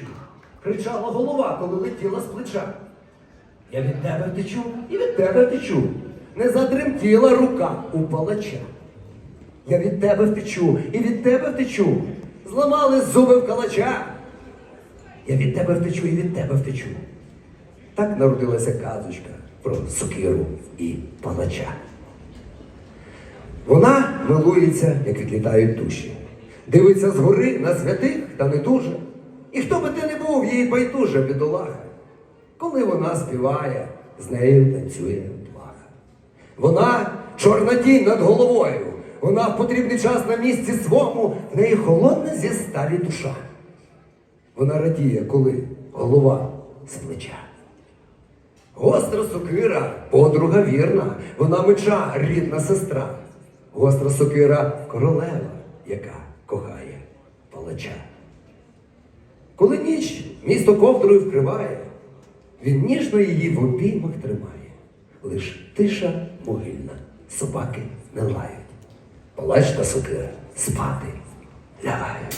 втечу. Кричала голова, коли летіла з плеча. Я від тебе втечу і від тебе втечу. Не затремтіла рука у палача. Я від тебе втечу і від тебе втечу. Зламали зуби в калача. Я від тебе втечу і від тебе втечу. Так народилася казочка про сокиру і палача. Вона милується, як відлітають душі. Дивиться згори на святих та не дуже. І хто би ти не був, їй байдуже бідолаха. Коли вона співає, з нею танцює плаха. Вона чорна тінь над головою. Вона в потрібний час на місці свому, в неї холодна зі сталі душа. Вона радіє, коли голова з плеча. Гостра сокира, подруга вірна, вона меча, рідна сестра. Гостра сокира королева, яка кохає палача. Коли ніч місто ковдрою вкриває, він ніжно її в обіймах тримає. Лиш тиша могильна, собаки не лають. Палач та сокира спати лягають.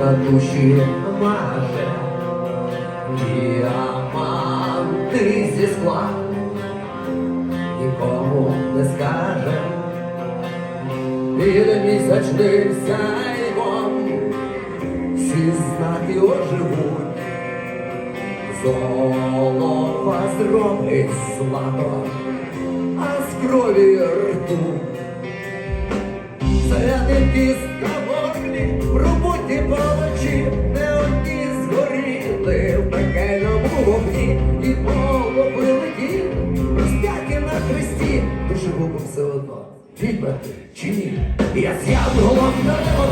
На душі. Маже, діаманти зі скла. Нікому не скаже, під місячним сяйвом. Всі знаки оживуть, золова зробить злато, а з крові ртуть. Заряди кістка в роботі палачі, не одні згоріли в пекельному вогні, і голови летіли, розп'яті на хресті, дуже губом все одно, відьма чи ні? Я з янголом на небо,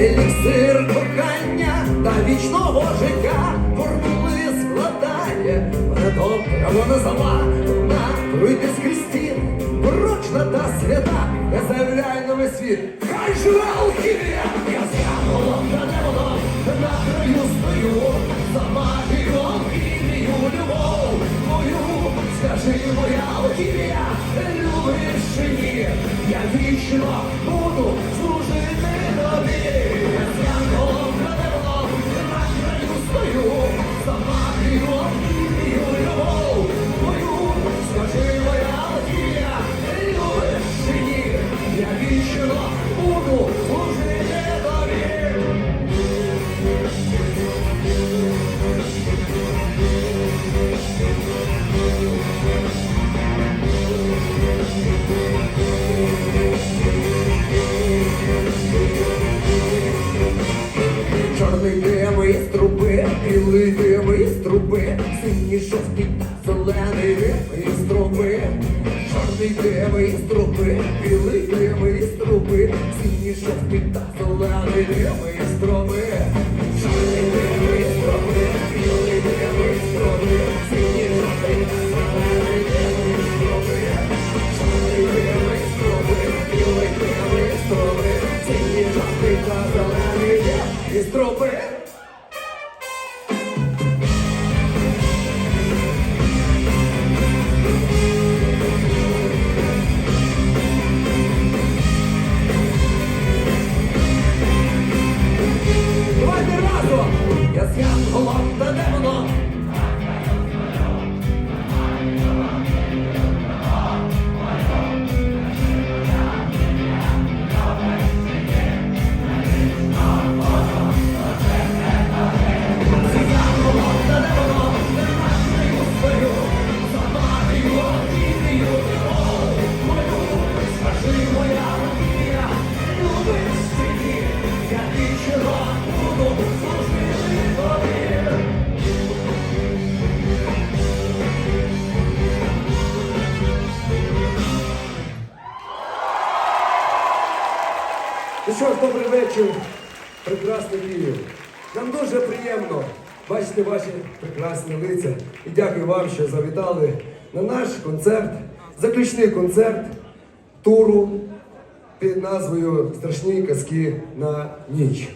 Еліксир кохання та вічного життя формули складає. Добре вона сама, порочна та свята, я заявляю новий світ. Хай живе алхімія! Я з янголом на небо, на краю стою, за магію, алхімію, любов мою, скажи моя алхімія, любиш чи ні? Я вічно буду Чорний дим із труби, білий дим із труби, синій жовтий та зелений дим труби. Чорний дим із труби, білий дим труби, синій жовтий та зелений дим із труби. Жовтий та зелений дим ж, добрий вечір, прекрасний Київ. Нам дуже приємно бачити ваші прекрасні лиця. І дякую вам, що завітали на наш концерт, заключний концерт туру під назвою Страшні казки на ніч.